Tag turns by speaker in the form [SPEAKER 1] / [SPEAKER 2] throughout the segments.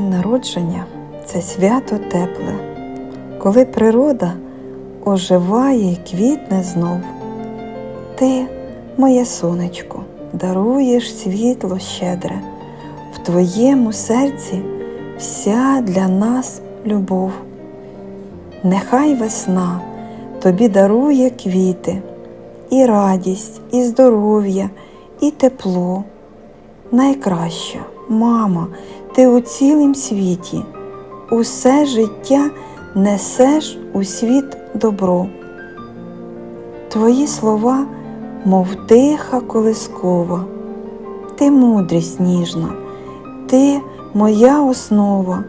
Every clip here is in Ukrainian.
[SPEAKER 1] народження це свято тепле, коли природа оживає й квітне знов. Ти, моє сонечко, даруєш світло щедре, в твоєму серці вся для нас любов. Нехай весна тобі дарує квіти, і радість, і здоров'я, і тепло. Найкраща, мама, ти у цілім світі, усе життя несеш у світ добро. Твої слова, мов тиха колискова, ти мудрість ніжна, ти моя основа,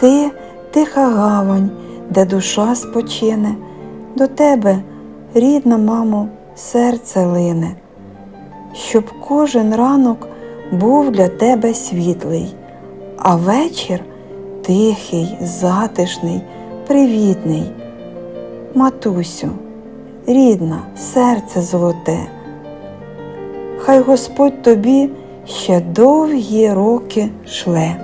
[SPEAKER 1] ти тиха гавань, де душа спочине, до тебе, рідна мамо, серце лине, щоб кожен ранок був для тебе світлий, а вечір тихий, затишний, привітний. Матусю, рідна, серце золоте, хай Господь тобі ще довгі роки шле.